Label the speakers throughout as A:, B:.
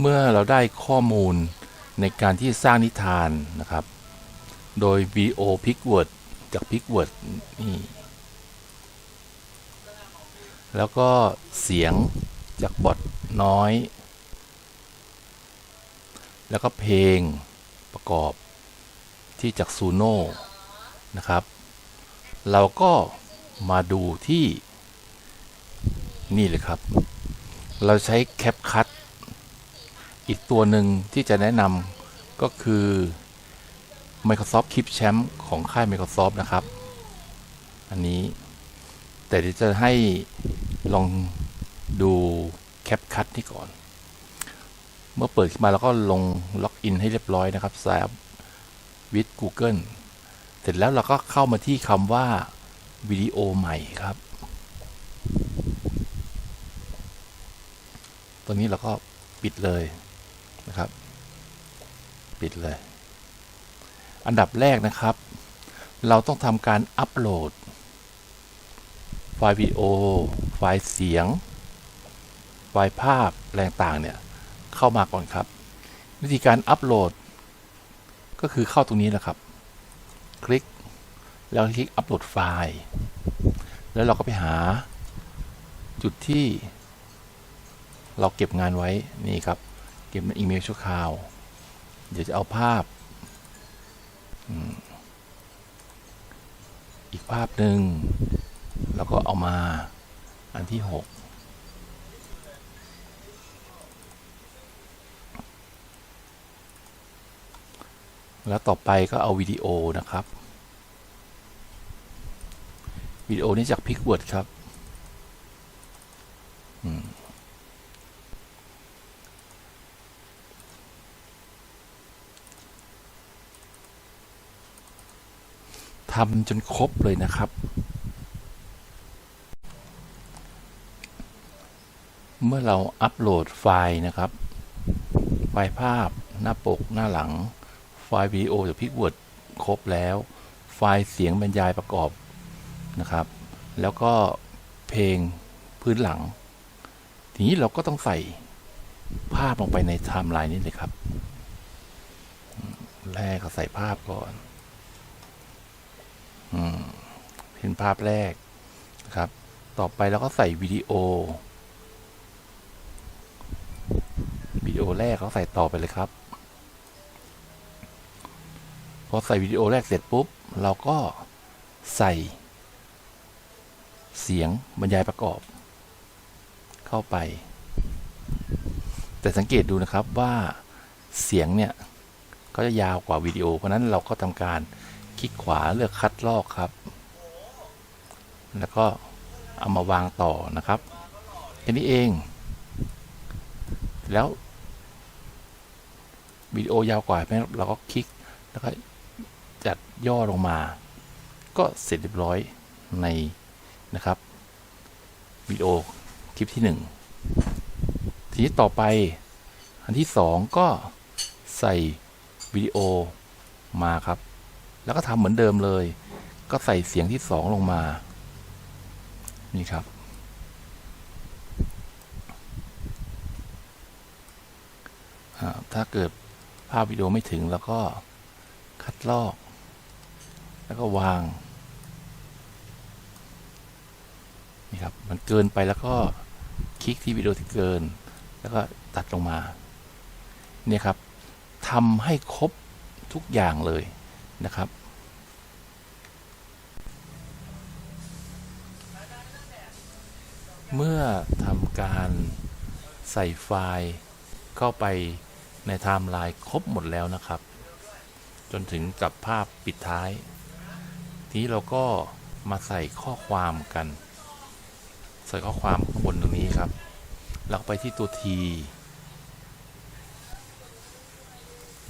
A: เมื่อเราได้ข้อมูลในการที่สร้างนิทานนะครับ โดย VO Pickword จาก Pickword นี่ แล้วก็เสียงจากบอทน้อย แล้วก็เพลงประกอบที่จากซูโน่นะครับ เราก็มาดูที่นี่เลยครับ เราใช้แคปคั t อีกตัวหนึ่งที่จะแนะนำก็คือ Microsoft Keep Champ ของค่าย Microsoft นะครับ อันนี้ แต่เดี๋ยวจะให้ลองดูแคปคั t นี่ก่อน เมื่อเปิดขึ้นมาแล้วก็ลงล็อกอินให้เรียบร้อยนะครับ s i วิด Google เสร็จแล้วเราก็เข้ามาที่คำว่าวิดีโอใหม่ครับ ตัวนี้เราก็ปิดเลย นะครับ ปิดเลย อันดับแรกนะครับ เราต้องทำการอัปโหลด ไฟล์วิดีโอ ไฟล์เสียง ไฟล์ภาพแรงต่างเนี่ย เข้ามาก่อนครับ วิธีการอัปโหลด ก็คือเข้าตรงนี้แหละครับ คลิก แล้วคลิกอัปโหลดไฟล์ แล้วเราก็ไปหาจุดที่เราเก็บงานไว้นี่ครับ เก็บเป็นอีเมลชั่วคราว เดี๋ยวจะเอาภาพ อีกภาพหนึ่ง แล้วก็เอามาอันที่ 6 แล้วต่อไปก็เอาวิดีโอนะครับ วิดีโอนี้จาก Pickword ครับ อืม ทำจนครบเลยนะครับ เมื่อเราอัปโหลดไฟล์นะครับ ไฟล์ภาพหน้าปกหน้าหลัง ไฟล์วีโอจากพิกเวิร์ดครบแล้ว ไฟล์เสียงบรรยายประกอบนะครับ แล้วก็เพลงพื้นหลัง ทีนี้เราก็ต้องใส่ภาพลงไปในไทม์ไลน์นี้เลยครับ แรกก็ใส่ภาพก่อน เป็นภาพแรกนะครับ ต่อไปเราก็ใส่วิดีโอ วิดีโอแรกเราใส่ต่อไปเลยครับ พอใส่วิดีโอแรกเสร็จปุ๊บ เราก็ใส่ เสียงบรรยายประกอบ เข้าไป แต่สังเกตดูนะครับว่าเสียงเนี่ยก็จะยาวกว่าวิดีโอ เพราะนั้นเราก็ทำการ คลิกขวาเลือกคัดลอกครับ แล้วก็เอามาวางต่อนะครับแค่นี้เอง แล้ววิดีโอยาวกว่าไหมเราก็คลิกแล้วก็จัดย่อลงมา ก็เสร็จเรียบร้อยในนะครับวิดีโอคลิปที่ 1 ทีนี้ต่อไปอันที่ 2 ก็ใส่วิดีโอมาครับ แล้วก็ทำเหมือนเดิมเลย ก็ใส่เสียงที่2ลงมา นี่ครับ ถ้าเกิดภาพวิดีโอไม่ถึงแล้วก็คัดลอก แล้วก็วาง นี่ครับ มันเกินไปแล้วก็คลิกที่วิดีโอที่เกิน แล้วก็ตัดลงมา เนี่ยครับทำให้ครบทุกอย่างเลย นะครับ เมื่อทำการใส่ไฟล์เข้าไปในไทม์ไลน์ครบหมดแล้วนะครับ จนถึงกับภาพปิดท้าย ทีนี้เราก็มาใส่ข้อความกัน ใส่ข้อความข้างบนตรงนี้ครับเราไปที่ตัว T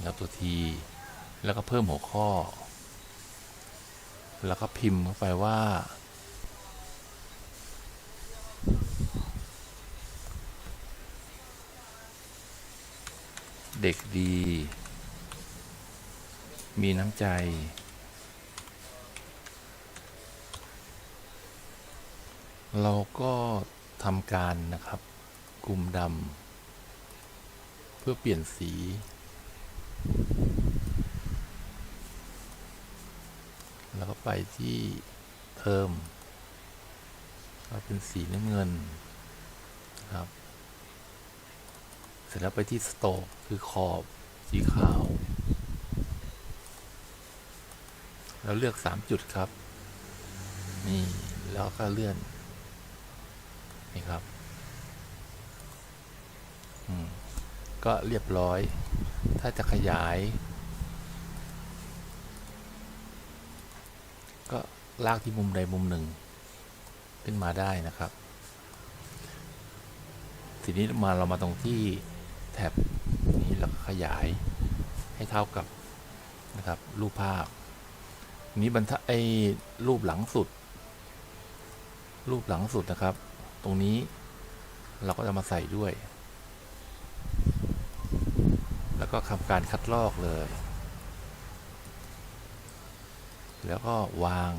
A: แล้วตัว T แล้วก็เพิ่มหัวข้อ แล้วก็พิมพ์เข้าไปว่า เด็กดี มีน้ำใจ เราก็ทำการนะครับกลุ่มดำเพื่อเปลี่ยนสี แล้วก็ไปที่เพิ่มก็เป็นสีน้ำเงินครับ เสร็จแล้วไปที่สโตกคือขอบสีขาวแล้วเลือก 3 จุดครับ นี่แล้วก็เลื่อน นี่ครับก็เรียบร้อย ถ้าจะขยาย ก็ ลากที่มุมใดมุมหนึ่ง ขึ้นมาได้นะครับ ทีนี้มาเรามาตรงที่แท็บนี้แล้วก็ขยายให้เท่ากับนะครับรูปภาพ นี้บรรทัดไอ้รูปหลังสุด รูปหลังสุดนะครับ ตรงนี้เราก็จะมาใส่ด้วย แล้วก็ทำการคัดลอกเลย แล้วก็วาง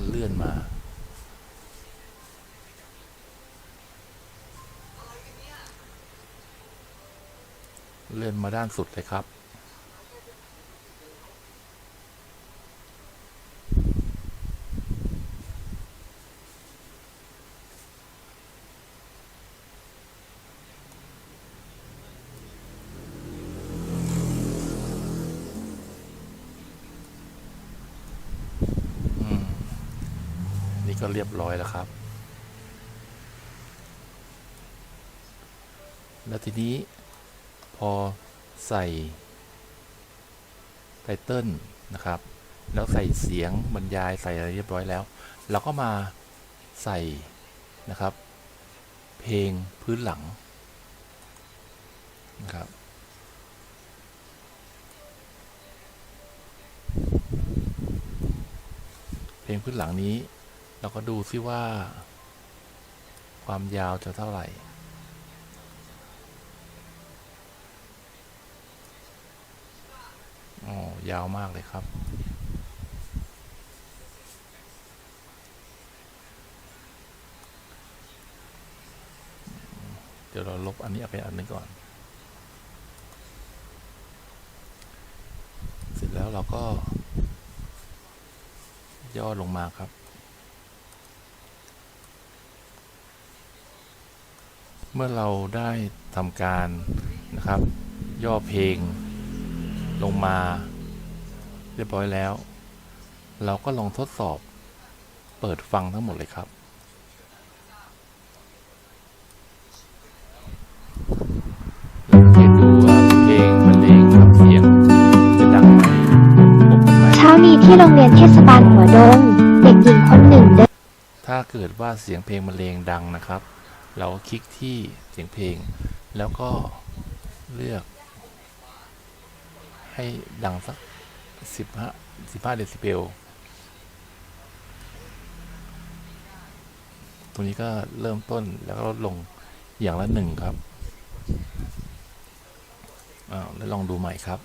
A: แล้วก็เลื่อนมาเลื่อนมาด้านสุดเลยครับ ก็เรียบร้อยแล้วครับ แล้วทีนี้พอใส่ไตเติลนะครับ แล้วใส่เสียงบรรยายใส่อะไรเรียบร้อยแล้ว เราก็มาใส่นะครับ เพลงพื้นหลังนะครับเพลงพื้นหลังนี้ เราก็ดูซิว่า ความยาวจะเท่าไหร่ อ๋อยาวมากเลยครับ เดี๋ยวเราลบอันนี้เอาไปอันนึงก่อน เสร็จแล้วเราก็ย่อลงมาครับ เมื่อเราได้ทำการนะครับ ย่อเพลงลงมาเรียบร้อยแล้ว เราก็ลองทดสอบเปิดฟังทั้งหมดเลยครับแล้วสังเกตดูว่าเพลงบรรเลงกับเสียงจะดังไหมพบกันไหม
B: เช้านี้ที่โรงเรียนเทศบาลหัวดง เด็กหญิงคนหนึ่งเดิน
A: ถ้าเกิดว่าเสียงเพลงบรรเลงดังนะครับ เราคลิกที่เสียงเพลง แล้วก็เลือก ให้ดังสักสิบห้าสิบห้าเดซิเบล ตรงนี้ก็เริ่มต้นแล้วก็ลดลงอย่างละหนึ่งครับอ้าวแล้วลองดูใหม่ครับ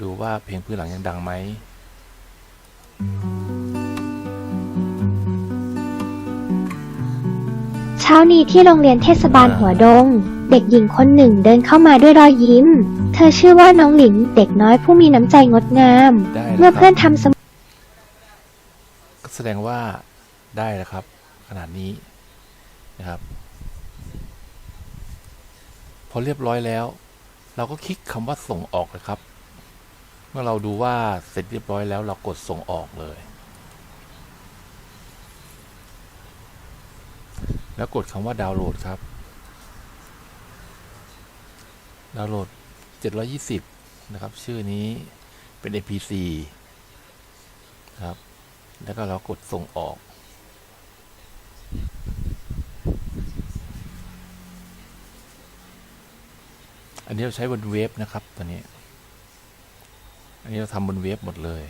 A: ดูว่าเพลงพื้นหลังยังดังไหม
B: เช้านี้ที่โรงเรียนเทศบาลหัวดง เด็กหญิงคนหนึ่งเดินเข้ามาด้วยรอยยิ้ม เธอชื่อว่าน้องหลินเด็กน้อยผู้มีน้ำใจงดงาม
A: ได้
B: เมื่อ
A: แล้วค
B: เพื่
A: รั
B: อบนทำสมุด
A: ก็แสดงว่าได้แล้วครับ ขนาดนี้นะครับ พอเรียบร้อยแล้ว เราก็คลิกคำว่าส่งออกเลยครับ เมื่อเราดูว่าเสร็จเรียบร้อยแล้วเรากดส่งออกเลย แล้วกดคำว่าดาวน์โหลดครับ ดาวน์โหลด 720 นะครับ ชื่อนี้เป็น MP4 นะครับ แล้วก็เรากดส่งออก อันนี้เราใช้บนเว็บนะครับตัวนี้ อันนี้เราทำบนเว็บหมดเลย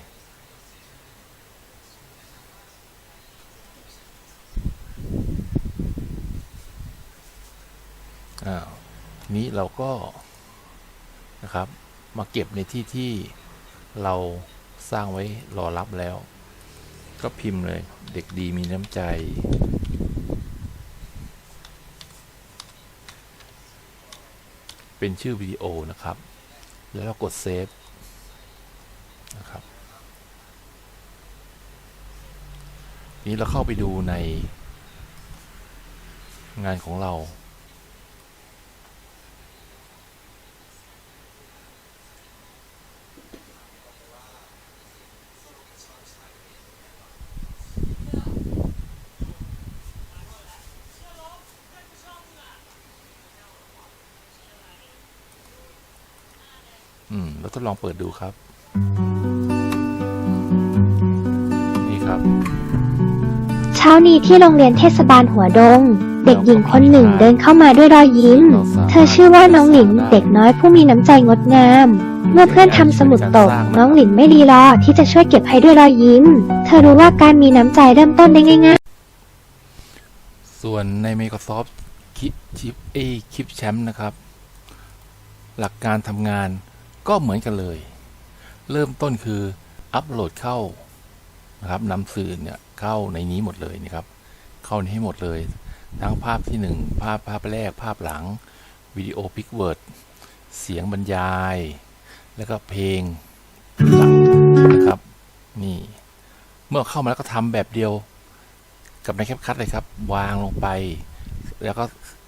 A: อ้าวที นี้เราก็นะครับมาเก็บในที่ที่เราสร้างไว้รอรับแล้ว ก็พิมพ์เลยเด็กดีมีน้ำใจ เป็นชื่อวิดีโอนะครับ แล้วเรากดเซฟนะครับนี้เราเข้าไปดูในงานของเรา อืมเราทดลองเปิดดูครับ นี่ครับ
B: เช้านี้ที่โรงเรียนเทศบาลหัวดง เด็กหญิงคนหนึ่งเดินเข้ามาด้วยรอยยิ้ม เธอชื่อว่าน้องหลินเด็กน้อยผู้มีน้ำใจงดงาม เมื่อเพื่อนทำสมุดตก น้องหลินไม่รีรอที่จะช่วยเก็บให้ด้วยรอยยิ้ม เธอรู้ว่าการมีน้ำใจเริ่มต้นได้ง่าย
A: ส่วนใน Microsoft คิปชิปเอคลิปแชมป์นะครับ หลักการทำงาน ก็เหมือนกันเลย เริ่มต้นคืออัปโหลดเข้านะครับนำสื่อเนี่ยเข้าในนี้หมดเลยนะครับ เข้าในให้หมดเลย ทั้งภาพที่หนึ่งภาพภาพแรกภาพหลังวิดีโอพิกเวิร์ดเสียงบรรยาย แล้วก็เพลงหลังนะครับนี่เมื่อเข้ามาแล้วก็ทำแบบเดียวกับในแคปคัดเลยครับ วางลงไป แล้วก็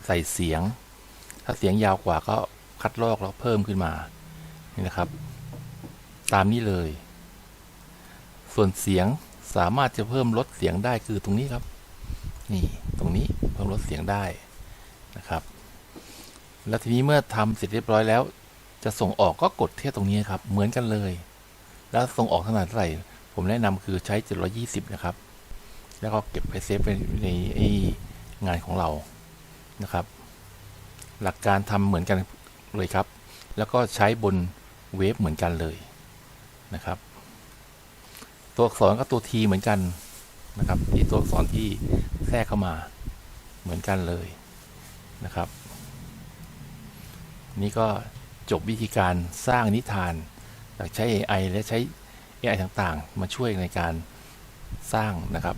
A: ใส่เสียง ถ้าเสียงยาวกว่าก็คัดลอกแล้วเพิ่มขึ้นมา นี่นะครับ ตามนี้เลย ส่วนเสียงสามารถจะเพิ่มลดเสียงได้คือตรงนี้ครับ นี่ตรงนี้เพิ่มลดเสียงได้นะครับ แล้วทีนี้เมื่อทำเสร็จเรียบร้อยแล้ว จะส่งออกก็กดเทียบตรงนี้ครับ เหมือนกันเลย แล้วส่งออกขนาดเท่าไหร่ผมแนะนำคือใช้ 720 นะครับ แล้วก็เก็บไปเซฟไว้ในงานของเรานะครับ หลักการทำเหมือนกันเลยครับ แล้วก็ใช้บน เวฟเหมือนกันเลยนะครับ ตัวอักษรก็ตัว T เหมือนกันนะครับที่ตัวอักษรที่แทรกเข้ามาเหมือนกันเลยนะครับ นี่ก็จบวิธีการสร้างนิทานจากใช้ AI และใช้ AI ต่างๆ มาช่วยในการสร้างนะครับ